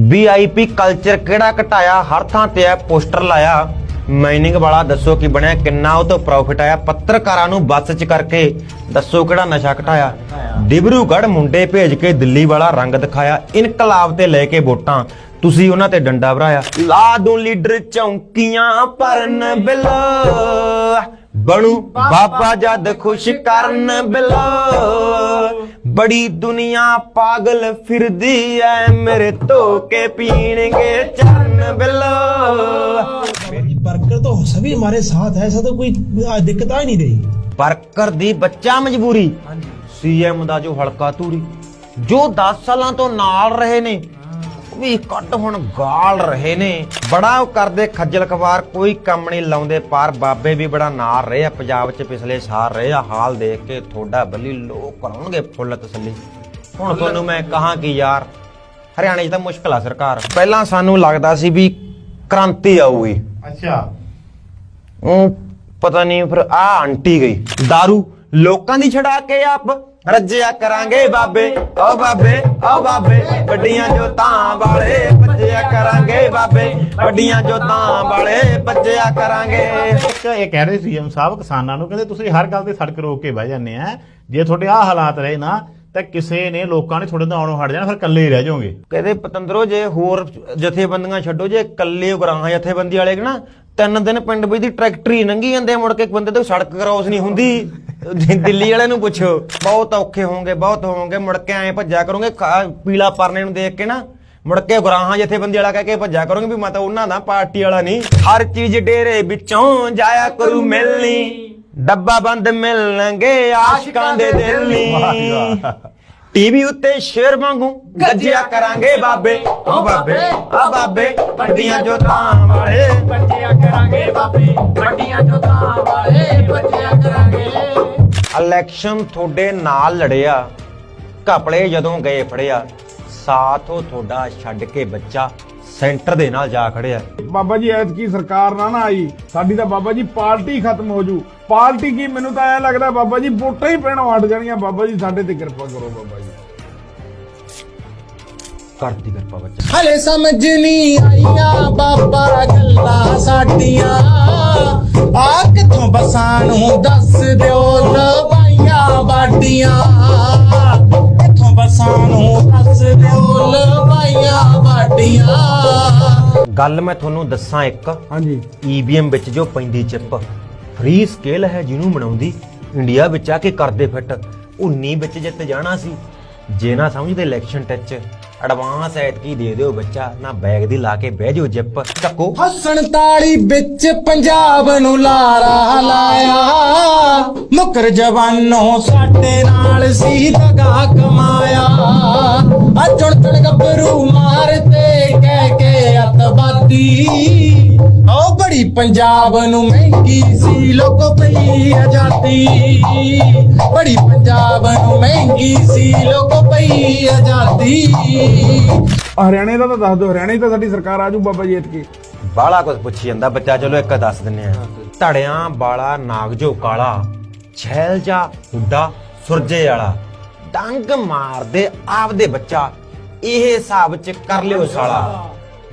VIP culture ਕਿਹੜਾ ਘਟਾਇਆ? ਹਰ ਥਾਂ ਤੇ ਹੈ ਪੋਸਟਰ ਲਾਇਆ। ਮਾਈਨਿੰਗ ਵਾਲਾ ਦੱਸੋ ਕੀ ਬਣਿਆ? ਕਿੰਨਾ ਉਹ ਤੋਂ ਪ੍ਰੋਫਿਟ ਆਇਆ? ਪੱਤਰਕਾਰਾਂ ਨੂੰ ਬੱਸ 'ਚ ਕਰਕੇ ਦੱਸੋ ਕਿਹੜਾ ਨਸ਼ਾ ਘਟਾਇਆ? ਡਿਬਰੂਗੜ੍ਹ ਮੁੰਡੇ ਭੇਜ ਕੇ ਦਿੱਲੀ ਵਾਲਾ ਰੰਗ ਦਿਖਾਇਆ। ਇਨਕਲਾਬ ਤੇ ਲੈ ਕੇ ਵੋਟਾਂ। ਤੁਸੀਂ ਉਹਨਾਂ ਤੇ ਡੰਡਾ ਭਰਾਇਆ ਲਾ ਦੂੰ ਲੀਡਰ ਚੌਂਕੀਆਂ ਪਰਨ ਬਿਲ। ਬਣੂ ਬਾਬਾ ਜਦ ਖੁਸ਼ ਕਰਨ ਬਿਲ ਬੜੀ ਦੁਨੀਆ ਪਾਗਲ ਫਿਰਦੀ ਐ ਮੇਰੇ ਧੋ ਕੇ ਪੀਣਗੇ ਚਰਨ ਬਿਲ मेरी वर्कर तो सभी हमारे साथ है ऐसा तो कोई आ, दिक्कत आ ही नहीं रही ਵਰਕਰ ਦੀ ਬੱਚਾ ਮਜਬੂਰੀ ਸੀਐਮ ਦਾ ਜੋ ਹਲਕਾ ਤੂਰੀ ਜੋ 10 ਸਾਲਾਂ ਤੋਂ ਨਾਲ ਰਹੇ ਨੇ ਉਹ ਵੀ ਕੱਟ ਹੁਣ ਗਾਲ ਰਹੇ ਨੇ। ਬੜਾ ਉਹ ਕਰਦੇ ਖੱਜਲ ਖਵਾਰ ਕੋਈ ਕੰਮ ਨਹੀਂ ਲਾਉਂਦੇ ਪਰ। ਬਾਬੇ ਵੀ ਬੜਾ ਨਾਲ ਰਹੇ ਆ ਪੰਜਾਬ 'ਚ ਪਿਛਲੇ ਸਾਲ ਰਹੇ ਆ। ਹਾਲ ਦੇਖ ਕੇ ਥੋੜਾ ਬੱਲੀ ਲੋਕ ਕਰਾਉਣਗੇ ਫੁੱਲ ਤਸੱਲੀ। ਹੁਣ ਤੁਹਾਨੂੰ ਮੈਂ ਕਹਾਂ ਕਿ ਯਾਰ ਹਰਿਆਣੇ 'ਚ ਤਾਂ ਮੁਸ਼ਕਲ ਆ ਸਰਕਾਰ। ਪਹਿਲਾਂ ਸਾਨੂੰ ਲੱਗਦਾ ਸੀ ਵੀ ਕ੍ਰਾਂਤੀ ਆਊਗੀ। ਅੱਛਾ। ਉਹ ਪਤਾ ਨਹੀਂ ਫਿਰ ਆ ਆਂਟੀ ਗਈ दारू ਲੋਕਾਂ ਦੀ ਛੜਾ ਕੇ ਆਪ ਰੱਜਿਆ ਕਰਾਂਗੇ ਬਾਬੇ ਓ ਬਾਬੇ ਓ ਬਾਬੇ ਵੱਡੀਆਂ ਜੋਤਾਂ ਵਾਲੇ ਭੱਜਿਆ ਕਰਾਂਗੇ ਬਾਬੇ ਵੱਡੀਆਂ ਜੋਤਾਂ ਵਾਲੇ ਭੱਜਿਆ ਕਰਾਂਗੇ। ਇੱਕ ਇਹ ਕਹਿ ਰਹੇ ਸੀਐਮ ਸਾਹਿਬ ਕਿਸਾਨਾਂ ਨੂੰ ਕਹਿੰਦੇ ਤੁਸੀਂ ਹਰ ਗੱਲ ਤੇ ਸੜਕ ਰੋਕ ਕੇ ਬਹਿ ਜਾਂਦੇ ਆ। ਜੇ ਤੁਹਾਡੇ ਆ ਹਾਲਾਤ ਰਹੇ ਨਾ ਤਾਂ ਕਿਸੇ ਨੇ ਲੋਕਾਂ ਨੇ ਤੁਹਾਡੇ ਤੋਂ ਆਉਣੋਂ ਹਟ ਜਾਣਾ ਫਿਰ ਇਕੱਲੇ ਹੀ ਰਹਿ ਜਾਓਗੇ। ਕਹਿੰਦੇ ਪਤੰਦਰੋ ਜੇ ਹੋਰ ਜਥੇਬੰਦੀਆਂ ਛੱਡੋ ਜੇ ਇਕੱਲੇ ਉਗਰਾਹਾਂ ਜਥੇਬੰਦੀ ਵਾਲੇ ਨਾ ਤਿੰਨ ਦਿਨ ਪਿੰਡ ਵਿੱਚ ਦੀ ਟਰੈਕਟਰੀ ਲੰਘੀ ਜਾਂਦੇ ਮੁੜ ਕੇ ਇੱਕ ਬੰਦੇ ਤੋਂ ਸੜਕ ਕ੍ਰਾਸ ਨਹੀਂ ਹੁੰਦੀ। ਦਿੱਲੀ ਵਾਲਿਆਂ ਨੂੰ ਪੁੱਛੋ। ਬਹੁਤ ਔਖੇ ਹੋਵੋਗੇ ਬਹੁਤ ਹੋਵੋਗੇ ਮੁੜ ਕੇ ਐ ਭੱਜਿਆ ਕਰੋਗੇ ਪੀਲਾ ਪਰਨੇ ਨੂੰ ਦੇਖ ਕੇ ਨਾ ਮੁੜ ਕੇ ਗੁਰਾਹਾਂ ਜਥੇਬੰਦੀ ਵਾਲਾ ਕਹਿ ਕੇ ਭੱਜਿਆ ਕਰੋਗੇ ਵੀ ਮੈਂ ਤਾਂ ਉਹਨਾਂ ਦਾ ਪਾਰਟੀ ਵਾਲਾ ਨਹੀਂ। ਹਰ ਚੀਜ਼ ਡੇਰੇ ਵਿੱਚੋਂ ਜਾਇਆ ਕਰੂ ਮਿਲਣੀ। ਡੱਬਾ ਬੰਦ ਮਿਲਣਗੇ ਆਸ਼ਿਕਾਂ ਦੇ ਦਿਲ ਨਹੀਂ ਟੀਵੀ ਉੱਤੇ ਸ਼ੇਰ ਵਾਂਗੂ ਗੱਜਿਆ ਕਰਾਂਗੇ ਬਾਬੇ ਓ ਬਾਬੇ ਆ ਬਾਬੇ ਵੱਡੀਆਂ ਜੋਤਾਂ ਵਾਲੇ। ਬੱਚਿਆ ਕਰਾਂਗੇ ਬਾਬੇ ਵੱਡੀਆਂ ਜੋਤਾਂ ਵਾਲੇ ਬੱਚਿਆ ਕਰਾਂਗੇ। ਇਲੈਕਸ਼ਨ ਤੁਹਾਡੇ ਨਾਲ ਲੜਿਆ ਘਪਲੇ ਜਦੋਂ ਗਏ ਫੜਿਆ ਸਾਥ ਤੁਹਾਡਾ ਛੱਡ ਕੇ ਬੱਚਾ। ਸੈਂਟਰ ਦੇ ਨਾਲ ਜਾ ਖੜਿਆ। ਬਾਬਾ ਜੀ ਐਤਕੀ ਸਰਕਾਰ ਨਾ ਨਾ ਆਈ। ਸਾਡੀ ਤਾਂ ਬਾਬਾ ਜੀ ਪਾਰਟੀ ਖਤਮ ਹੋ ਜੂ। ਪਾਰਟੀ ਕੀ ਮੈਨੂੰ ਤਾਂ ਐ ਲੱਗਦਾ ਬਾਬਾ ਜੀ ਵੋਟਾਂ ਹੀ ਪੈਣੋਂ ਹਟ ਜਾਣੀਆਂ। ਬਾਬਾ ਜੀ ਸਾਡੇ ਤੇ ਕਿਰਪਾ ਕਰੋ ਬਾਬਾ ਜੀ। ਕਰਦੀ ਕਿਰਪਾ ਬੱਚਾ। ਹਲੇ ਸਮਝ ਨਹੀਂ ਆਈਆਂ ਬਾਬਾ ਗੱਲਾਂ ਸਾਡੀਆਂ। ਆ ਕਿੱਥੋਂ ਬਸਾਂ ਨੂੰ ਦੱਸ ਦਿਓ ਲਵਾਈਆਂ ਬਾਡੀਆਂ। ਬਸਾਂ ਨੂੰ ਦੱਸ ਦਿਓ ਲਵਾਈਆਂ ਬਾਡੀਆਂ ਗੱਲ ਮੈਂ ਤੁਹਾਨੂੰ ਦੱਸਾਂ ਇੱਕ। ਹਾਂਜੀ। ਈਵੀਐਮ ਵਿੱਚ ਜੋ ਪੈਂਦੀ ਚਿੱਪ ਫ੍ਰੀ ਸਕੇਲ ਹੈ ਜਿਹਨੂੰ ਬਣਾਉਂਦੀ ਇੰਡੀਆ ਵਿੱਚ ਆ ਕੇ ਕਰਦੇ ਫਿੱਟ 19 ਵਿੱਚ ਜਿੱਤ ਜਾਣਾ ਸੀ। ਜੇ ਨਾ ਸਮਝਦੇ ਇਲੈਕਸ਼ਨ ਟੱਚ ਐਡਵਾਂਸ ਐਤਕੀ ਦੇ ਦਿਓ ਬੱਚਾ, ਨਾ ਬੈਗ ਦੀ ਲਾ ਕੇ ਬਹਿ ਜਾਓ ਜਿੱਪ, ਚੱਕੋ। ਹੱਸਣ ਤਾਲੀ ਵਿੱਚ ਪੰਜਾਬ ਨੂੰ ਲਾਰਾ ਲਾਇਆ। ਮੁਕਰ ਜਵਾਨੋਂ ਸਾਡੇ ਨਾਲ ਸੀ ਦਗਾ ਕਮਾਇਆ। ਆ ਚੁਣ ਚੁਣ ਗੱਭਰੂ ਮਾਰਦੇ ਕਹਿ ਕੇ ਅਤਵਾਦੀ ਓ ਬੜੀ ਪੰਜਾਬ ਨੂੰ ਮਹਿੰਗੀ ਸੀ ਲੋਕੋ ਪਈ ਆਜ਼ਾਦੀ। ਬੜੀ ਪੰਜਾਬ ਨੂੰ ਮਹਿੰਗੀ ਸੀ ਲੋਕੋ ਪਈ ਆਜ਼ਾਦੀ। ਹਰਿਆਣੇ ਦਾ ਤਾਂ ਦੱਸ ਦਿਓ ਹਰਿਆਣੇ 'ਚ ਤਾਂ ਸਾਡੀ ਸਰਕਾਰ ਆਜੂ ਬਾਬਾ ਜੀ ਐਤਕੀ। ਬਾਲਾ ਕੁਝ ਪੁੱਛੀ ਜਾਂਦਾ ਬੱਚਾ ਚਲੋ ਇੱਕ ਦੱਸ ਦਿੰਨੇ ਆ ਧੜਿਆਂ ਬਾਲਾ ਨਾਗਜੋ ਕਾਲਾ ਛੈਲ ਜਾ ਹੁੱਡਾ ਸੁਰਜੇ ਵਾਲਾ। ਡੰਗ ਮਾਰਦੇ ਆਪਦੇ ਬੱਚਾ ਇਹ ਹਿਸਾਬ ਚ ਕਰ ਲਿਓ ਸਾਲਾ।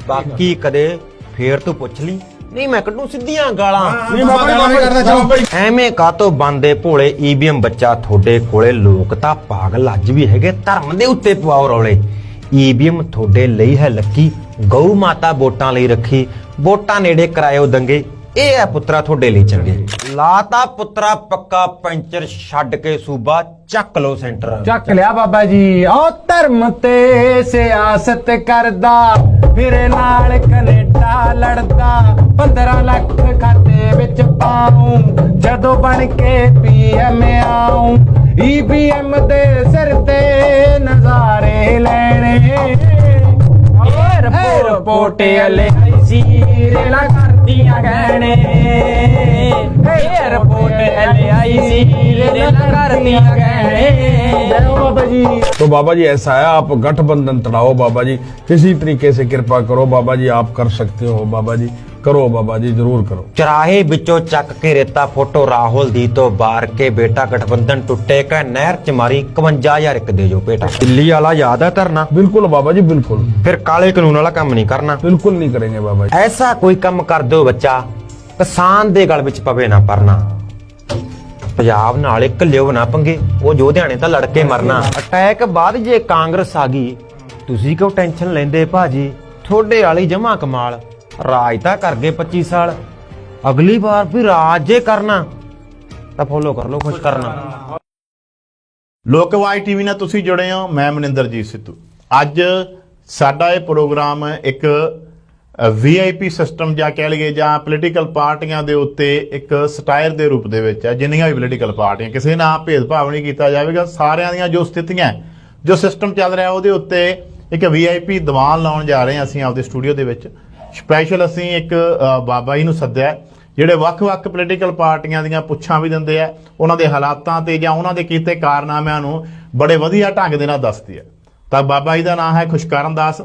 ਬਾਕੀ ਕਦੇ ਫੇਰ ਤੂੰ ਪੁੱਛ ਲਈ। ਨਹੀਂ ਮੈਂ ਕੱਢੂ ਸਿੱਧੀਆਂ ਗਾਲਾਂ। ਨਹੀਂ ਬਾਬਾ ਜੀ ਬਾਬਾ ਜੀ ਬਾਬਾ ਜੀ ਐਵੇਂ ਕਾਤੋਂ ਬੰਦੇ ਭੋਲੇ ਈਵੀਐਮ ਬੱਚਾ ਤੁਹਾਡੇ ਕੋਲੇ? ਲੋਕ ਤਾਂ ਪਾਗਲ ਅੱਜ ਵੀ ਹੈਗੇ ਧਰਮ ਦੇ ਉੱਤੇ ਪਵਾਓ ਰੌਲੇ। ਈਵੀਐਮ ਤੁਹਾਡੇ ਲਈ ਹੈ ਲੱਕੀ। ਗਊ ਮਾਤਾ ਵੋਟਾਂ ਲਈ ਰੱਖੀ। ਵੋਟਾਂ ਨੇੜੇ ਕਰਾਇਓ ਦੰਗੇ। ਇਹ ਹੈ ਪੁੱਤਰਾ ਤੁਹਾਡੇ ਲਈ ਚੰਗੇ। ਲਾਤਾ ਪੁੱਤਰਾ ਪੱਕਾ ਪੈਂਚਰ ਛੱਡ ਕੇ ਸੂਬਾ ਚੱਕ ਲੋ ਸੈਂਟਰ ਚੱਕ ਲਿਆ ਬਾਬਾ ਜੀ। ਉਹ ਧਰਮ ਤੇ ਸਿਆਸਤ ਕਰਦਾ ਫਿਰੇ ਨਾਲ ਕੈਨੇਡਾ ਲੜਦਾ 15 ਲੱਖ ਖਾਤੇ ਵਿੱਚ ਪਾਉਂ, ਜਦੋਂ ਬਣ ਕੇ ਪੀਐਮ ਆਉਂ। ਈਬੀਐਮ ਦੇ ਸਿਰ ਤੇ ਨਜ਼ਾਰੇ ਲੈਣੇ। ਏਅਰਪੋਰਟ ਵਾਲੇ ਆਈਸੀ ਰੇਲਾ ਕਰਦੀਆਂ ਗਹਿਣੇ ਏਅਰਪੋਰਟ ਵਾਲੇ ਆਈਸੀ ਰੇਲਾ ਕਰਦੀਆਂ ਗਹਿਣੇ ਜੈ ਹੋ ਬਾਬਾ ਜੀ तो बाबा जी ऐसा है आप गठबंधन तड़ाओ बाबा जी किसी तरीके से कृपा करो बाबा जी आप कर सकते हो बाबा जी ਕਰੋ ਬਾਬਾ ਜੀ ਜ਼ਰੂਰ ਕਰੋ। ਚਰਾਹੇ ਵਿੱਚੋਂ ਚੱਕ ਕੇ ਰੇਤਾ ਫੋਟੋ ਰਾਹੁਲ ਦੀ ਤੋਂ ਬਾਰ ਕੇ ਬੇਟਾ ਗਠਬੰਧਨ ਟੁੱਟੇ ਕਾ ਨਹਿਰ ਚ ਮਾਰੀ 51000 ਇੱਕ ਦੇ ਜੋ ਬੇਟਾ। ਦਿੱਲੀ ਵਾਲਾ ਯਾਦ ਹੈ ਧਰਨਾ? ਬਿਲਕੁਲ ਬਾਬਾ ਜੀ ਬਿਲਕੁਲ। ਫਿਰ ਕਾਲੇ ਕਾਨੂੰਨ ਵਾਲਾ ਕੰਮ ਨਹੀਂ ਕਰਨਾ? ਬਿਲਕੁਲ ਨਹੀਂ ਕਰਾਂਗੇ ਬਾਬਾ ਜੀ। ਐਸਾ ਕੋਈ ਕੰਮ ਕਰ ਦਿਓ ਬੱਚਾ ਕਿਸਾਨ ਦੇ ਗਲ ਵਿੱਚ ਪਵੇ ਨਾ ਪਰਨਾ। ਪੰਜਾਬ ਨਾਲ ਇੱਕ ਲਿਓ ਨਾ ਪੰਗੇ ਉਹ ਜੋਧਿਆਣੇ ਤਾਂ ਲੜ ਕੇ ਮਰਨਾ। ਅਟੈਕ ਬਾਅਦ ਜੇ ਕਾਂਗਰਸ ਆ ਗਈ ਤੁਸੀਂ ਕਿਉਂ ਟੈਨਸ਼ਨ ਲੈਂਦੇ ਭਾਜੀ? ਥੋੜੇ ਵਾਲੀ ਜਮਾ ਕਮਾਲ। ਰਾਜ ਤਾਂ ਕਰ ਗਏ 25 ਸਾਲ। ਅਗਲੀ ਵਾਰ ਵੀ ਰਾਜ ਜੇ ਕਰਨਾ ਤਾਂ ਫੋਲੋ ਕਰ ਲਓ ਖੁਸ਼ ਕਰਨਾ। ਲੋਕਵਾਈ ਟੀਵੀ ਨਾਲ ਤੁਸੀਂ ਜੁੜੇ ਹੋ ਮੈਂ ਮਨਿੰਦਰਜੀਤ ਸਿੱਧੂ। ਅੱਜ ਸਾਡਾ ਇਹ ਪ੍ਰੋਗਰਾਮ ਇੱਕ ਵੀਆਈਪੀ ਸਿਸਟਮ ਜਾਂ ਕਹਿ ਲਈਏ ਜਾਂ ਪੋਲੀਟੀਕਲ ਪਾਰਟੀਆਂ ਦੇ ਉੱਤੇ ਇੱਕ ਸਟਾਇਰ ਦੇ ਰੂਪ ਦੇ ਵਿੱਚ ਹੈ ਜਿੰਨੀਆਂ ਵੀ ਪੋਲੀਟੀਕਲ ਪਾਰਟੀਆਂ ਕਿਸੇ ਨਾਲ ਭੇਦਭਾਵ ਨਹੀਂ ਕੀਤਾ ਜਾਵੇਗਾ ਸਾਰਿਆਂ ਦੀਆਂ ਜੋ ਸਥਿਤੀਆਂ ਜੋ ਸਿਸਟਮ ਚੱਲ ਰਿਹਾ ਉਹਦੇ ਉੱਤੇ ਇੱਕ ਵੀਆਈਪੀ ਦੀਵਾਨ ਲਾਉਣ ਜਾ ਰਹੇ ਹਾਂ ਅਸੀਂ ਆਪਦੇ ਸਟੂਡੀਓ ਦੇ ਵਿੱਚ। ਸਪੈਸ਼ਲ ਅਸੀਂ ਇੱਕ ਬਾਬਾ ਜੀ ਨੂੰ ਸੱਦਿਆ ਹੈ, ਜਿਹੜੇ ਵੱਖ-ਵੱਖ ਪੋਲੀਟੀਕਲ ਪਾਰਟੀਆਂ ਦੀਆਂ ਪੁੱਛਾਂ ਵੀ ਦਿੰਦੇ ਆ ਉਹਨਾਂ ਦੇ ਹਾਲਾਤਾਂ ਤੇ ਜਾਂ ਉਹਨਾਂ ਦੇ ਕੀਤੇ ਕਾਰਨਾਮਿਆਂ ਨੂੰ ਬੜੇ ਵਧੀਆ ਢੰਗ ਦੇ ਨਾਲ ਦੱਸਦੇ ਆ ਤਾਂ ਬਾਬਾ ਜੀ ਦਾ ਨਾਮ ਹੈ ਖੁਸ਼ਕਰਨ ਦਾਸ।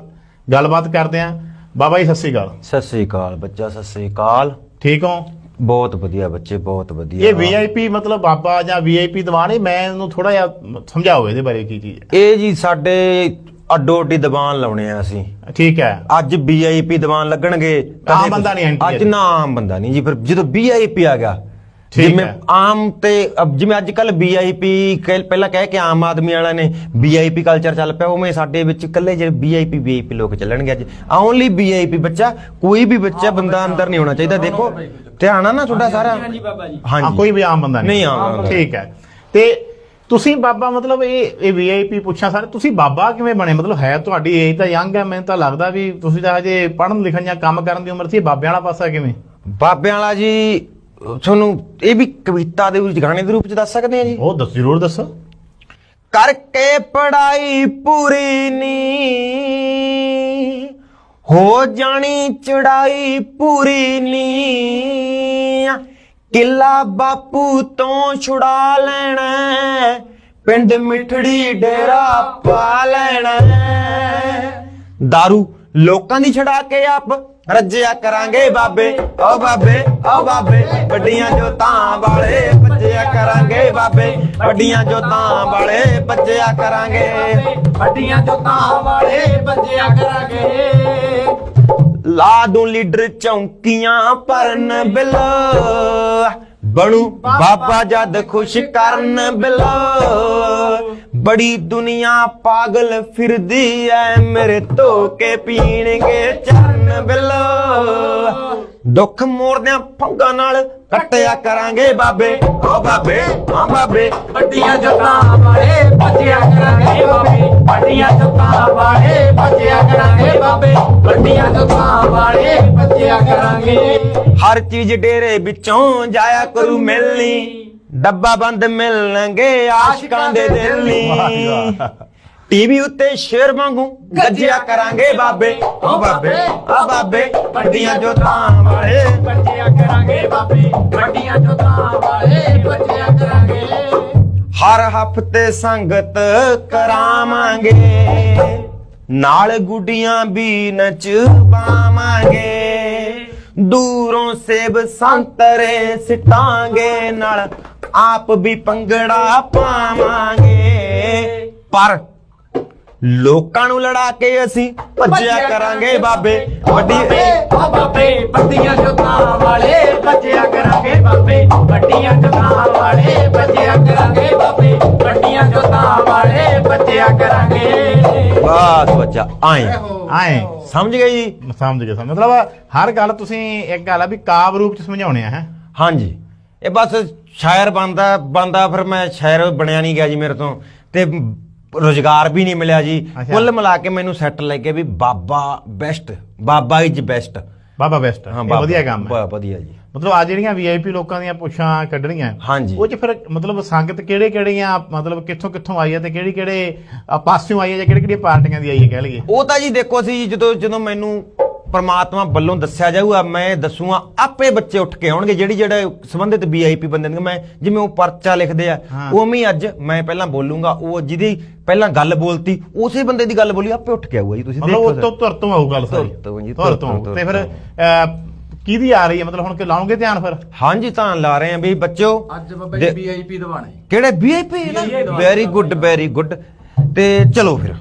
ਗੱਲਬਾਤ ਕਰਦੇ ਆ ਬਾਬਾ ਜੀ ਸਤਿ ਸ੍ਰੀ ਅਕਾਲ। ਸਤਿ ਸ੍ਰੀ ਅਕਾਲ ਬੱਚਾ ਸਤਿ ਸ੍ਰੀ ਅਕਾਲ। ਠੀਕ ਹੋ? ਬਹੁਤ ਵਧੀਆ ਬੱਚੇ ਬਹੁਤ ਵਧੀਆ। ਇਹ ਵੀਆਈਪੀ ਮਤਲਬ ਬਾਬਾ ਜਾਂ ਵੀਆਈਪੀ ਦੀਵਾਨ ਇਹ ਮੈਂ ਇਹਨੂੰ ਥੋੜਾ ਜਿਹਾ ਸਮਝਾਓ ਇਹਦੇ ਬਾਰੇ ਕੀ ਚੀਜ਼ ਇਹ ਜੀ ਸਾਡੇ ਅੱਡੋ ਅੱਡੀ ਦੀਵਾਨ ਲਾਉਣੇ ਆ ਅਸੀਂ। ਠੀਕ ਹੈ। ਅੱਜ ਵੀਆਈਪੀ ਦੀਵਾਨ ਲੱਗਣਗੇ ਆਮ ਬੰਦਾ ਨਹੀਂ ਅੱਜ। ਨਾ ਆਮ ਬੰਦਾ ਨਹੀਂ ਜੀ ਫਿਰ ਜਦੋਂ ਵੀਆਈਪੀ ਆ ਗਿਆ ਜਿਵੇਂ। ਆਮ ਤੇ ਅਬ ਜਿਵੇਂ ਅੱਜ ਕੱਲ ਵੀਆਈਪੀ ਪਹਿਲਾਂ ਕਹਿ ਕੇ ਆਮ ਆਦਮੀ ਵਾਲਿਆਂ ਨੇ ਵੀਆਈਪੀ ਕਲਚਰ ਚੱਲ ਪਿਆ ਉਵੇਂ ਸਾਡੇ ਵਿੱਚ ਇਕੱਲੇ ਜਿਹੜੇ ਵੀਆਈਪੀ ਵੀਆਈਪੀ ਲੋਕ ਚੱਲਣਗੇ ਅੱਜ। ਓਨਲੀ ਵੀਆਈਪੀ ਬੱਚਾ ਕੋਈ ਵੀ ਬੱਚਾ ਬੰਦਾ ਅੰਦਰ ਨਹੀਂ ਹੋਣਾ ਚਾਹੀਦਾ ਦੇਖੋ ਧਿਆਨ ਆ ਨਾ ਤੁਹਾਡਾ ਸਾਰਾ। ਹਾਂਜੀ ਬਾਬਾ ਜੀ। ਹਾਂ ਕੋਈ ਵੀ ਆਮ ਬੰਦਾ ਨਹੀਂ। ਨਹੀਂ ਆਮ। ਠੀਕ ਹੈ। ਤੇ ਤੁਸੀਂ ਬਾਬਾ ਮਤਲਬ ਇਹ ਇਹ ਵੀਆਈਪੀ ਪੁੱਛਾਂ ਸਾਰੇ ਤੁਸੀਂ ਬਾਬਾ ਕਿਵੇਂ ਬਣੇ? ਮਤਲਬ ਹੈ ਤੁਹਾਡੀ ਏਜ ਤਾਂ ਯੰਗ ਹੈ ਮੈਨੂੰ ਤਾਂ ਲੱਗਦਾ ਵੀ ਤੁਸੀਂ ਤਾਂ ਹਜੇ ਪੜ੍ਹਨ ਲਿਖਣ ਜਾਂ ਕੰਮ ਕਰਨ ਦੀ ਉਮਰ ਸੀ ਬਾਬਿਆਂ ਵਾਲਾ ਪਾਸਾ ਕਿਵੇਂ? ਬਾਬਿਆਂ ਵਾਲਾ ਜੀ ਤੁਹਾਨੂੰ ਇਹ ਵੀ ਕਵਿਤਾ ਦੇ ਵਿੱਚ ਗਾਣੇ ਦੇ ਰੂਪ ਚ ਦੱਸ ਸਕਦੇ ਆ ਜੀ? ਉਹ ਦੱਸ ਜ਼ਰੂਰ ਦੱਸੋ। ਕਰਕੇ ਪੜਾਈ ਪੂਰੀ ਨੀ। ਹੋ ਜਾਣੀ ਚੜਾਈ ਪੂਰੀ ਨੀ। ਕਿਲਾ ਬਾਪੂ ਤੋਂ ਛੁਡਾ ਲੈਣਾ ਪਿੰਡ ਮਿਠੜੀ ਡੇਰਾ ਪਾ ਲੈਣਾ दारू ਲੋਕਾਂ ਦੀ ਛੜਾ ਕੇ ਆਪ ਰੱਜਿਆ ਕਰਾਂਗੇ ਬਾਬੇ। ਓ ਬਾਬੇ ਓ ਬਾਬੇ, ਵੱਡੀਆਂ ਜੋਤਾਂ ਵਾਲੇ ਭੱਜਿਆ ਕਰਾਂਗੇ ਬਾਬੇ। ਵੱਡੀਆਂ ਜੋਤਾਂ ਵਾਲੇ ਭੱਜਿਆ ਕਰਾਂਗੇ। ਵੱਡੀਆਂ ਜੋਤਾਂ ਵਾਲੇ ਭੱਜਿਆ ਕਰਾਂਗੇ। ਲਾ ਦੂੰ ਲੀਡਰ ਚੌਂਕੀਆਂ ਭਰਨ ਬਿਲ। ਬਣੂ ਬਾਬਾ ਜਦ ਖੁਸ਼ ਕਰਨ ਬਿਲ। ਬੜੀ ਦੁਨੀਆ ਪਾਗਲ ਫਿਰਦੀ ਐ, ਮੇਰੇ ਧੋ ਪੀਣਗੇ ਚਰਨ ਬਿਲ। ਦੁੱਖ ਮੋਰਦਿਆਂ ਫੰਗਾਂ ਨਾਲ ਕੱਟਿਆ ਕਰਾਂਗੇ ਬਾਬੇ। ਓ ਬਾਬੇ ਆ ਬਾਬੇ, ਵੱਡੀਆਂ ਜੋਤਾਂ ਵਾਲੇ ਬੱਜਿਆ ਕਰਾਂਗੇ ਬਾਬੇ। ਵੱਡੀਆਂ ਜੋਤਾਂ ਵਾਲੇ ਬੱਜਿਆ ਵਾਲੇ ਬੱਜਿਆ ਕਰਾਂਗੇ। ਹਰ ਚੀਜ਼ ਡੇਰੇ ਵਿੱਚੋਂ ਜਾਇਆ ਕਰੂ ਮਿਲਣੀ ਡੱਬਾ ਬੰਦ ਮਿਲਣਗੇ ਆਸ਼ਿਕਾਂ ਦੇ ਦਿਲ ਨੀ। ਟੀਵੀ ਉੱਤੇ ਸ਼ੇਰ ਵਾਂਗੂ ਗੱਜਿਆ ਕਰਾਂਗੇ ਬਾਬੇ। ਓ ਬਾਬੇ ਆ ਬਾਬੇ ਵੱਡੀਆਂ ਜੋਤਾਂ ਵਾਲੇ। ਬੱਜਿਆ ਕਰਾਂਗੇ ਬਾਬੇ। ਵੱਡੀਆਂ ਜੋਤਾਂ ਵਾਲੇ ਬੱਜਿਆ ਕਰਾਂਗੇ। ਹਰ ਹਫ਼ਤੇ ਸੰਗਤ ਕਰਾਵਾਂਗੇ। ਨਾਲ ਗੁੱਡੀਆਂ ਵੀ ਨਚਵਾਵਾਂਗੇ ਦੂਰੋਂ ਸੇਬ ਸੰਤਰੇ ਸਿਟਾਂਗੇ ਨਾਲ ਆਪ ਵੀ ਪੰਗੜਾ ਪਾਵਾਂਗੇ। ਪਰ ਲੋਕਾਂ ਨੂੰ ਲੜਾ ਕੇ ਅਸੀਂ ਭੱਜਿਆ ਕਰਾਂਗੇ ਬਾਬੇ। ਵੱਡੀ ਆ ਬਾਬੇ ਵੱਡੀਆਂ ਜੋਤਾਂ ਵਾਲੇ ਬੱਜਿਆ ਕਰਾਂਗੇ ਬਾਬੇ। ਵੱਡੀਆਂ ਜੋਤਾਂ ਵਾਲੇ ਬੱਜਿਆ ਕਰਾਂਗੇ ਬਾਬੇ। ਵੱਡੀਆਂ ਜੋਤਾਂ ਵਾਲੇ ਬੱਜਿਆ ਕਰਾਂਗੇ। ਬਾਸ ਬੱਚਾ ਆਏ। ਆਏ। ਸਮਝ ਗਏ ਜੀ? ਸਮਝ ਗਏ ਸਮਝ ਮਤਲਬ ਹਰ ਗੱਲ ਤੁਸੀਂ ਇੱਕ ਗੱਲ ਆ ਵੀ ਕਾਵ ਰੂਪ ਚ ਸਮਝਾਉਣੇ ਆ ਹੈ? ਹਾਂਜੀ। ਇਹ ਬਸ ਸ਼ਾਇਰ ਬੰਦਾ ਬੰਦਾ ਫਿਰ ਮੈਂ ਸ਼ਾਇਰ ਬਣਿਆ ਨਹੀਂ ਗਿਆ ਜੀ ਮੇਰੇ ਤੋਂ ਤੇ ਰੋਜ਼ਗਾਰ ਵੀ ਨਹੀਂ ਮਿਲਿਆ ਜੀ। ਕੁੱਲ ਮਿਲਾ ਕੇ ਮੈਨੂੰ ਸੈੱਟ ਲੱਗੇ ਵੀ ਬਾਬਾ best Baba is best. Baba best. ਹਾਂ ਵਧੀਆ ਕੰਮ ਹੈ। ਵਧੀਆ ਜੀ। ਮਤਲਬ ਆ ਜਿਹੜੀਆਂ ਵੀਆਈਪੀ ਲੋਕਾਂ ਦੀਆਂ ਪੁੱਛਾਂ ਕੱਢਣੀਆਂ ਹਾਂਜੀ। ਉਹ ਚ ਫਿਰ ਮਤਲਬ ਸੰਗਤ ਕਿਹੜੇ ਕਿਹੜੀਆਂ ਮਤਲਬ ਕਿੱਥੋਂ ਕਿੱਥੋਂ ਆਈ ਹੈ ਤੇ ਕਿਹੜੀ ਕਿਹੜੇ ਅ, ਪਾਸਿਓਂ ਆਈ ਹੈ ਜਾਂ ਕਿਹੜੀ ਕਿਹੜੀ ਪਾਰਟੀਆਂ ਦੀ ਆਈ ਹੈ ਕਹਿ ਲਈਏ ਉਹ ਤਾਂ ਜੀ ਦੇਖੋ ਅਸੀਂ ਜਦੋਂ ਜਦੋਂ ਮੈਨੂੰ ਪਰਮਾਤਮਾ ਵੱਲੋਂ ਦੱਸਿਆ ਜਾਊਗਾ ਮੈਂ ਦੱਸੂਗਾ ਆਪੇ ਬੱਚੇ ਉੱਠ ਕੇ ਆਉਣਗੇ ਜਿਹੜੀ ਜਿਹੜੇ ਸੰਬੰਧਿਤ ਵੀਆਈਪੀ ਬੰਦੇ ਨੇ ਮੈਂ ਜਿਵੇਂ ਉਹ ਪਰਚਾ ਲਿਖਦੇ ਆ ਹਾਂ। ਉਵੇਂ ਹੀ ਅੱਜ ਮੈਂ ਪਹਿਲਾਂ ਬੋਲੂੰਗਾ ਉਹ ਜਿਹਦੀ ਪਹਿਲਾਂ ਗੱਲ ਬੋਲਤੀ ਉਸੇ ਬੰਦੇ ਦੀ ਗੱਲ ਬੋਲੀ ਆਪੇ ਉੱਠ ਕੇ ਆਊਗਾ ਜੀ ਤੁਸੀਂ ਮਤਲਬ ਦੇਖੋ ਉਹ ਤੋਂ ਤੁਰ ਤੋਂ ਆਊ ਗੱਲ ਸਾਰੀ ਤੋਂ ਜੀ, ਤੋਂ ਤੋਂ, ਆਊ। ਤੁਰ ਤੇ ਫਿਰ। ਅ, ਕਿਹਦੀ ਆ ਰਹੀ ਹੈ? ਮਤਲਬ ਹੁਣ ਕਿ ਲਾਉਂਗੇ ਧਿਆਨ ਫਿਰ? ਹਾਂਜੀ ਤਾਂ ਲਾ ਰਹੇ ਆ ਵੀ ਬੱਚੋ ਅੱਜ ਬਾਬਾ ਦੇ- ਜੀ ਵੀਆਈਪੀ ਦਵਾਣੇ ਕਿਹੜੇ ਵੀਆਈਪੀ ਨਾ? ਵੈਰੀ ਗੁੱਡ ਵੈਰੀ ਗੁੱਡ ਤੇ ਚਲੋ ਫਿਰ।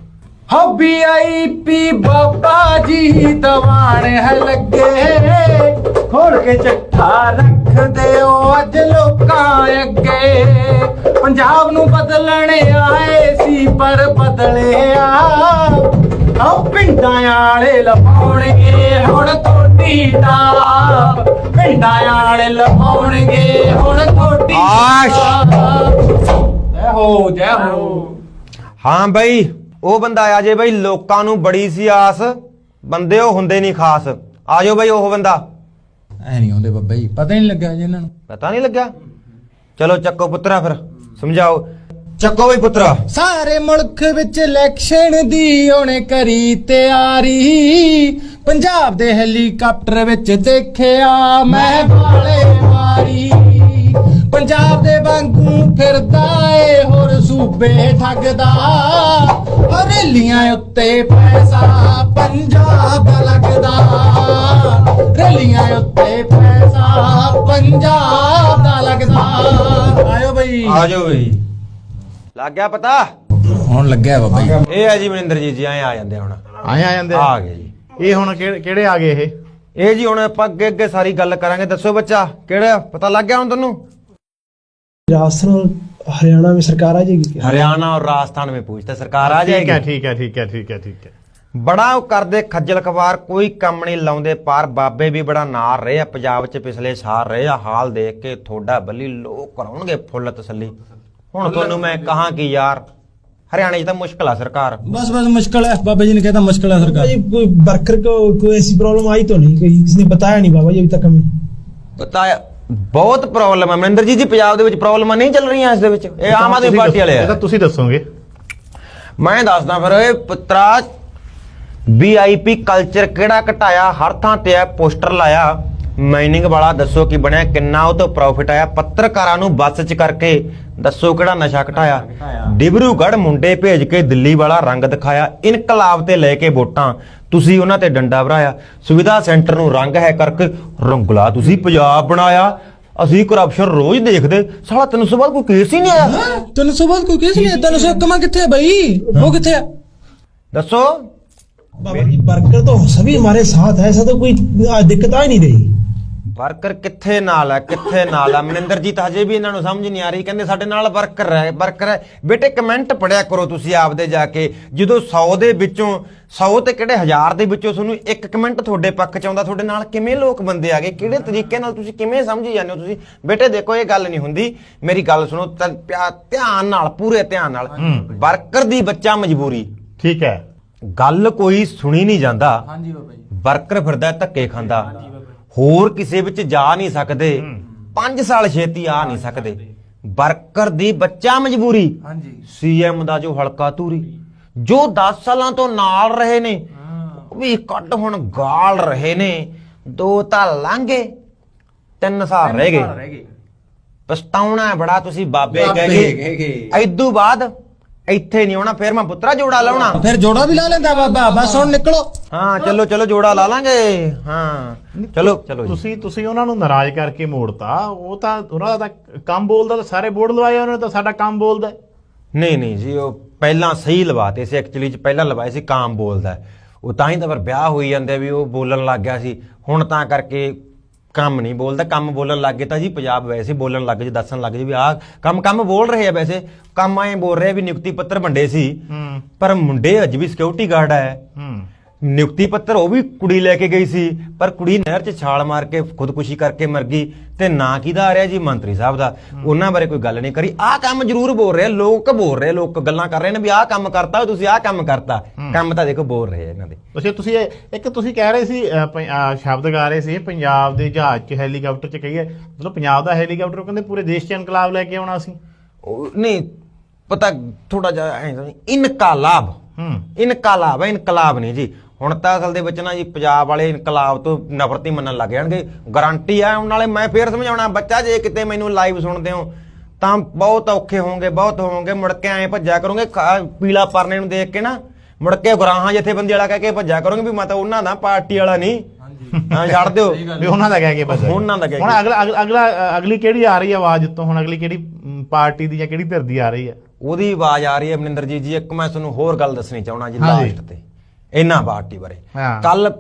ਹੋ ਵੀਆਈਪੀ ਬਾਬਾ ਜੀ ਦਵਾਣ ਹੈ ਲੱਗੇ। ਖੋਲ ਕੇ ਚੱਠਾ ਰੱਖ ਦਿਓ ਅੱਜ ਲੋਕਾਂ ਅੱਗੇ। ਪੰਜਾਬ ਨੂੰ ਬਦਲਣ ਆਏ ਸੀ ਪਰ ਬਦਲਿਆ। ਆ ਪਿੰਡਾਂ ਵਾਲੇ ਲਪਾਉਣਗੇ ਹੁਣ ਤੁਹਾਡੀ ਟਾਪ ਪਿੰਡਾਂ ਵਾਲੇ ਲਪਾਉਣਗੇ ਹੁਣ। ਟਾਪ। ਜੈ ਹੋ ਜੈ ਹੋ। ਹਾਂ ਬਈ ਉਹ ਬੰਦਾ ਆ ਜੇ ਬਈ ਲੋਕਾਂ ਨੂੰ ਬੜੀ ਸੀ ਆਸ। ਬੰਦੇ ਉਹ ਹੁੰਦੇ ਨਹੀਂ ਖਾਸ। ਆ ਜਾਓ ਬਈ ਉਹ ਬੰਦਾ। ਐ ਨਹੀਂ ਆਉਂਦੇ ਬਾਬਾ ਜੀ ਪਤਾ ਨਹੀਂ ਲੱਗਾ ਜੀ ਇਹਨਾਂ ਨੂੰ। ਪਤਾ ਨਹੀਂ ਲੱਗਿਆ? ਚਲੋ ਚੱਕੋ ਪੁੱਤਰਾ ਫਿਰ ਸਮਝਾਓ। ਚੱਕੋ ਬਈ ਪੁੱਤਰਾ। ਸਾਰੇ ਮੁਲਕ ਵਿੱਚ ਇਲੈਕਸ਼ਨ ਦੀ ਉਹਨੇ ਕਰੀ ਤਿਆਰੀ। ਪੰਜਾਬ ਦੇ ਹੈਲੀਕਾਪਟਰ ਵਿੱਚ ਦੇਖਿਆ ਮੈਂ ਬਾਲੇ ਵਾਰੀ। ਪੰਜਾਬ ਦੇ ਵਾਂਗੂ ਫਿਰਦਾ ਏ ਹੋਰ ਸੂਬੇ ਠੱਗਦਾ। ਰੇਲੀਆਂ ਉੱਤੇ ਪੈਸਾ ਪੰਜਾਬ ਲੱਗਦਾ। ਰੇਲੀਆਂ ਉੱਤੇ ਪੈਸਾ ਪੰਜਾਬ ਦਾ ਲੱਗਦਾ। ਆਇਓ ਬਈ। ਆ ਜਾਓ ਬਈ। ਲੱਗ ਗਿਆ ਪਤਾ ਹੁਣ ਲੱਗਿਆ ਬਾਬਾ ਜੀ ਇਹ ਆ ਜੀ ਮਨਿੰਦਰ ਜੀ ਜੀ ਐ ਆ ਜਾਂਦੇ ਹੁਣ ਆਏ ਆ ਜਾਂਦੇ ਆ ਗਏ ਜੀ ਇਹ ਹੁਣ ਕਿਹੜੇ ਕਿਹੜੇ ਆ ਗਏ ਇਹ ਇਹ ਜੀ ਹੁਣ ਆਪਾਂ ਅੱਗੇ ਅੱਗੇ ਸਾਰੀ ਗੱਲ ਕਰਾਂਗੇ ਦੱਸੋ ਬੱਚਾ ਕਿਹੜਾ ਪਤਾ ਲੱਗ ਗਿਆ ਹੁਣ ਤੁਹਾਨੂੰ राजस्थान और हरियाणा में सरकार आ जाएगी क्या हरियाणा और राजस्थान में पूछता सरकार आ ਠੀਕ ਹੈ जाएगी ਠੀਕ ਹੈ ਠੀਕ ਹੈ ਠੀਕ ਹੈ ਠੀਕ ਹੈ ਬੜਾ ਉਹ ਕਰਦੇ ਖੱਜਲ ਖਵਾਰ ਕੋਈ ਕੰਮ ਨਹੀਂ ਲਾਉਂਦੇ ਪਰ ਬਾਬੇ ਵੀ ਬੜਾ ਨਾਰ ਰਹੇ ਆ ਪੰਜਾਬ 'ਚ ਪਿਛਲੇ ਸਾਲ ਰਹੇ ਆ ਹਾਲ ਦੇਖ ਕੇ ਥੋੜਾ ਬੱਲੀ ਲੋਕ ਕਰਾਉਣਗੇ ਫੁੱਲ ਤਸੱਲੀ ਹੁਣ ਤੁਹਾਨੂੰ ਮੈਂ ਕਹਾਂ ਕਿ ਯਾਰ ਹਰਿਆਣੇ 'ਚ ਤਾਂ ਮੁਸ਼ਕਲ ਆ ਸਰਕਾਰ बस बस मुश्किल है बाबा जी ने कहता मुश्किल है बाबा सरकार जी कोई वर्कर को कोई ऐसी प्रॉब्लम आई तो नहीं कोई किसी ने बताया नहीं बाबा जी अभी तक हमें ਪਤਾ ਹੈ, ਬਹੁਤ ਪ੍ਰੋਬਲਮ ਹੈ ਮਨਿੰਦਰ ਜੀ ਜੀ ਪੰਜਾਬ ਦੇ ਵਿੱਚ ਪ੍ਰੋਬਲਮਾਂ ਨਹੀਂ ਚੱਲ ਰਹੀਆਂ ਇਸ ਦੇ ਵਿੱਚ ਇਹ ਆਮ ਆਦਮੀ ਤੁਸੀਂ ਪਾਰਟੀ ਵਾਲੇ ਇਹ ਤਾਂ ਆ ਤੁਸੀਂ ਦੱਸੋਗੇ ਮੈਂ ਦੱਸਦਾ ਫਿਰ ਇਹ ਪੁੱਤਰਾ ਵੀਆਈਪੀ ਕਲਚਰ ਕਿਹੜਾ ਘਟਾਇਆ ਹਰ ਥਾਂ ਤੇ ਆ ਪੋਸਟਰ ਲਾਇਆ ਮਾਈਨਿੰਗ ਵਾਲਾ ਦੱਸੋ ਕੀ ਬਣਿਆ ਕਿੰਨਾ ਉਹ ਤੋਂ ਪ੍ਰੋਫਿਟ ਆਇਆ ਪੱਤਰਕਾਰਾਂ ਨੂੰ ਬੱਸ 'ਚ ਕਰਕੇ ਦੱਸੋ ਕਿਹੜਾ ਨਸ਼ਾ ਘਟਾਇਆ ਡਿਬਰੂਗੜ੍ਹ ਮੁੰਡੇ ਭੇਜ ਕੇ ਦਿੱਲੀ ਵਾਲਾ ਰੰਗ ਦਿਖਾਇਆ ਇਨਕਲਾਬ ਤੇ ਲੈ ਕੇ ਵੋਟਾਂ ਤੁਸੀਂ ਉਹਨਾਂ ਤੇ ਡੰਡਾ ਭਰਾਇਆ ਸੁਵਿਧਾ ਸੈਂਟਰ ਨੂੰ ਰੰਗ ਹੈ ਕਰਕੇ ਰੰਗਲਾ ਤੁਸੀਂ ਪੰਜਾਬ ਬਣਾਇਆ ਅਸੀਂ ਕਰਪਸ਼ਨ ਰੋਜ਼ ਦੇਖਦੇ ਸਾਲਾ 300 ਬਾਅਦ ਕੋਈ ਕੇਸ ਹੀ ਨਹੀਂ ਆਇਆ तेन सौ बाद कोई केस नहीं है तेन सौ कमा कितने है भाई वो कितने है ਦੱਸੋ बाबा जी वर्कर तो सभी हमारे साथ है ऐसा तो कोई आ, दिक्कत आ ही नहीं रही ਵਰਕਰ ਕਿੱਥੇ ਨਾਲ ਹੈ ਕਿੱਥੇ ਨਾਲ ਹੈ? ਮਨਿੰਦਰਜੀਤ ਹਜੇ ਵੀ ਇਹਨਾਂ ਨੂੰ ਸਮਝ ਨਹੀਂ ਆ ਰਹੀ ਕਹਿੰਦੇ ਸਾਡੇ ਨਾਲ ਵਰਕਰ ਹੈ ਵਰਕਰ ਹੈ। ਬੇਟੇ ਕਮੈਂਟ ਪੜਿਆ ਕਰੋ ਤੁਸੀਂ ਆਪਦੇ ਜਾ ਕੇ। ਜਦੋਂ 100 ਦੇ ਵਿੱਚੋਂ 100 ਤੇ ਕਿਹੜੇ ਹਜ਼ਾਰ ਦੇ ਵਿੱਚੋਂ ਤੁਹਾਨੂੰ ਇੱਕ ਕਮੈਂਟ ਤੁਹਾਡੇ ਪੱਖ ਚ ਆਉਂਦਾ ਤੁਹਾਡੇ ਨਾਲ ਕਿਵੇਂ ਲੋਕ ਬੰਦੇ ਆ ਗਏ? ਕਿਹੜੇ ਤਰੀਕੇ ਨਾਲ ਤੁਸੀਂ ਕਿਵੇਂ ਸਮਝੀ ਜਾਂਦੇ ਹੋ ਤੁਸੀਂ? ਬੇਟੇ ਦੇਖੋ ਇਹ ਗੱਲ ਨਹੀਂ ਹੁੰਦੀ। ਮੇਰੀ ਗੱਲ ਸੁਣੋ ਧਿਆਨ ਨਾਲ ਪੂਰੇ ਧਿਆਨ ਨਾਲ। ਵਰਕਰ ਦੀ ਬੱਚਾ ਮਜਬੂਰੀ। ਠੀਕ ਹੈ। ਗੱਲ ਕੋਈ ਸੁਣੀ ਨਹੀਂ ਜਾਂਦਾ। ਹਾਂਜੀ ਬਾਬਾ ਜੀ। ਵਰਕਰ ਫਿਰਦਾ ਧੱਕੇ ਖਾਂਦਾ। ਹੋਰ ਕਿਸੇ ਵਿੱਚ ਜਾ ਨਹੀਂ ਸਕਦੇ। 5 ਸਾਲ ਛੇਤੀ ਆ ਨਹੀਂ ਸਕਦੇ। ਵਰਕਰ ਦੀ ਬੱਚਾ ਮਜਬੂਰੀ। जी ਸੀਐਮ ਦਾ ਜੋ ਹਲਕਾ ਤੂਰੀ। ਜੋ 10 ਸਾਲਾਂ ਤੋਂ ਨਾਲ ਰਹੇ ਨੇ ਉਹ ਵੀ ਕੱਟ ਹੁਣ ਗਾਲ ਰਹੇ ਨੇ। ਦੋ ਤਾਂ ਲਾਂਗੇ ਤਿੰਨ ਸਾਲ ਰਹਿ ਗਏ। ਪਛਤਾਉਣਾ ਹੈ ਬੜਾ ਤੁਸੀਂ ਬਾਬੇ ਕਹਿ ਗਏ। ਐਦੂ ਬਾਅਦ ਇੱਥੇ ਨਹੀਂ ਆਉਣਾ ਫਿਰ ਮੈਂ ਪੁੱਤਰਾ ਜੋੜਾ ਲਾਉਣਾ। ਫਿਰ ਜੋੜਾ ਵੀ ਲਾ ਲੈਂਦਾ ਬਾਬਾ ਬਸ ਹੁਣ ਨਿਕਲੋ। ਹਾਂ ਚਲੋ ਚਲੋ ਜੋੜਾ ਲਾ ਲਾਂਗੇ। ਹਾਂ ਚਲੋ ਤੁਸੀਂ ਤੁਸੀਂ ਉਹਨਾਂ ਨੂੰ ਨਾਰਾਜ਼ ਕਰਕੇ ਮੋੜਤਾ। ਉਹ ਤਾਂ ਉਹਨਾਂ ਦਾ ਕੰਮ ਬੋਲਦਾ ਤਾਂ ਸਾਰੇ ਬੋਰਡ ਲਵਾਏ ਉਹਨਾਂ ਨੇ ਤਾਂ ਸਾਡਾ ਕੰਮ ਬੋਲਦਾ ਨਹੀਂ ਨਹੀਂ ਜੀ ਉਹ ਪਹਿਲਾਂ ਸਹੀ ਲਵਾਤੇ ਸੀ ਐਕਚੁਅਲੀ ਚ ਪਹਿਲਾਂ ਲਵਾਏ ਸੀ ਕਾਮ ਬੋਲਦਾ ਉਹ ਤਾਂ ਹੀ ਤਾਂ ਫਿਰ ਵਿਆਹ ਹੋਈ ਜਾਂਦੇ ਵੀ ਉਹ ਬੋਲਣ ਲੱਗ ਗਿਆ ਸੀ। ਹੁਣ ਤਾਂ ਕਰਕੇ ਕੰਮ ਨਹੀਂ ਬੋਲਦਾ ਕੰਮ ਬੋਲਣ ਲੱਗ ਗਏ ਤਾਂ ਜੀ ਪੰਜਾਬ ਵੈਸੇ ਬੋਲਣ ਲੱਗ ਜੇ ਦੱਸਣ ਲੱਗ ਜੇ ਵੀ ਆਹ ਕੰਮ ਕੰਮ ਬੋਲ ਰਹੇ ਆ ਵੈਸੇ। ਕੰਮ ਐਂ ਬੋਲ ਰਹੇ ਆ ਵੀ ਨਿਯੁਕਤੀ ਪੱਤਰ ਵੰਡੇ ਸੀ ਪਰ ਮੁੰਡੇ ਅੱਜ ਵੀ ਸਿਕਿਉਰਿਟੀ ਗਾਰਡ ਹੂੰ। ਨਿਯੁਕਤੀ ਪੱਤਰ ਉਹ ਵੀ ਕੁੜੀ ਲੈ ਕੇ ਗਈ ਸੀ ਪਰ ਕੁੜੀ ਨਹਿਰ 'ਚ ਛਾਲ ਮਾਰ ਕੇ ਖੁਦਕੁਸ਼ੀ ਕਰਕੇ ਮਰ ਗਈ ਤੇ ਨਾਂ ਕਿਹਦਾ ਆ ਰਿਹਾ ਜੀ ਮੰਤਰੀ ਸਾਹਿਬ ਦਾ? ਉਹਨਾਂ ਬਾਰੇ ਕੋਈ ਗੱਲ ਨਹੀਂ ਕਰੀ। ਆਹ ਕੰਮ ਜ਼ਰੂਰ ਬੋਲ ਰਹੇ ਆ, ਲੋਕ ਬੋਲ ਰਹੇ ਆ, ਲੋਕ ਗੱਲਾਂ ਕਰ ਰਹੇ ਨੇ ਵੀ ਆਹ ਕੰਮ ਕਰਤਾ ਤੁਸੀਂ ਆਹ ਕੰਮ ਕਰਤਾ। ਕੰਮ ਤਾਂ ਦੇਖੋ ਬੋਲ ਰਹੇ ਆ ਇਹਨਾਂ ਦੇ। ਅੱਛਾ ਤੁਸੀਂ ਇਹ- ਇੱਕ ਤੁਸੀਂ ਕਹਿ ਰਹੇ ਸੀ ਪੰ- ਸ਼ਬਦ ਗਾ ਰਹੇ ਸੀ ਪੰਜਾਬ ਦੇ ਜਹਾਜ਼ 'ਚ ਹੈਲੀਕਾਪਟਰ 'ਚ ਕਹੀਏ। ਮਤਲਬ ਪੰਜਾਬ ਦਾ ਹੈਲੀਕਾਪਟਰ ਉਹ ਕਹਿੰਦੇ ਪੂਰੇ ਦੇਸ਼ 'ਚ ਇਨਕਲਾਬ ਲੈ ਕੇ ਆਉਣਾ ਸੀ। ਉਹ ਨਹੀਂ ਪਤਾ ਥੋੜਾ ਜਿਹਾ ਐਂ ਸਮਝ- ਇਨਕਲਾਬ। ਹੂੰ। ਇਨਕਲਾਬ ਹੈ ਇਨਕਲਾਬ ਨਹੀਂ ਜੀ। ਹੁਣ ਤਾਂ ਅਸਲ ਦੇ ਵਿੱਚ ਨਾ ਜੀ ਪੰਜਾਬ ਵਾਲੇ ਇਨਕਲਾਬ ਤੋਂ ਨਫ਼ਰਤ ਹੀ ਮੰਨਣ ਲੱਗ ਜਾਣਗੇ। ਗਾਰੰਟੀ ਆ ਹੁਣ ਨਾਲੇ ਮੈਂ ਫੇਰ ਸਮਝਾਉਣਾ ਬੱਚਾ ਜੇ ਕਿਤੇ ਮੈਨੂੰ ਲਾਈਵ ਸੁਣਦੇ ਹੋ ਤਾਂ ਬਹੁਤ ਔਖੇ ਹੋਵੋਗੇ ਬਹੁਤ ਹੋਵੋਗੇ ਮੁੜ ਕੇ ਐਂ ਭੱਜਿਆ ਕਰੋਗੇ ਪੀਲਾ ਪਰਨੇ ਨੂੰ ਦੇਖ ਕੇ ਨਾ ਮੁੜ ਕੇ ਗੁਰਾਹਾਂ ਜਥੇਬੰਦੀ ਵਾਲਾ ਕਹਿ ਕੇ ਭੱਜਿਆ ਕਰੋਗੇ ਵੀ ਮੈਂ ਤਾਂ ਉਹਨਾਂ ਦਾ ਪਾਰਟੀ ਵਾਲਾ ਨਹੀਂ। ਹਾਂ ਛੱਡ ਦਿਓ। ਵੀ ਉਹਨਾਂ ਦਾ ਕਹਿ ਕੇ ਬਸ ਉਹਨਾਂ ਦਾ ਕਹਿ ਹੁਣ ਕੇ। ਅਗਲਾ ਅਗਲਾ- ਅਗਲਾ ਕਿਹੜੀ ਆ ਰਹੀ ਹੈ ਆਵਾਜ਼ ਉੱਤੋਂ? ਹੁਣ ਅਗਲੀ ਕਿਹੜੀ ਪਾਰਟੀ ਦੀ ਜਾਂ ਕਿਹੜੀ ਧਿਰ ਦੀ ਆ ਰਹੀ ਹੈ ਉਹਦੀ ਆਵਾਜ਼ ਆ ਰਹੀ ਹੈ ਮਨਿੰਦਰ ਜੀ ਜੀ ਇੱਕ ਮੈਂ ਤੁਹਾਨੂੰ ਹੋਰ ਗੱਲ ਦੱਸਣੀ ਚਾਹਣਾ ਜੀ। ਲਾਸਟ ਤੇ। ਇਹਨਾਂ ਪਾਰਟੀ ਬਾਰੇ। ਕੱਲ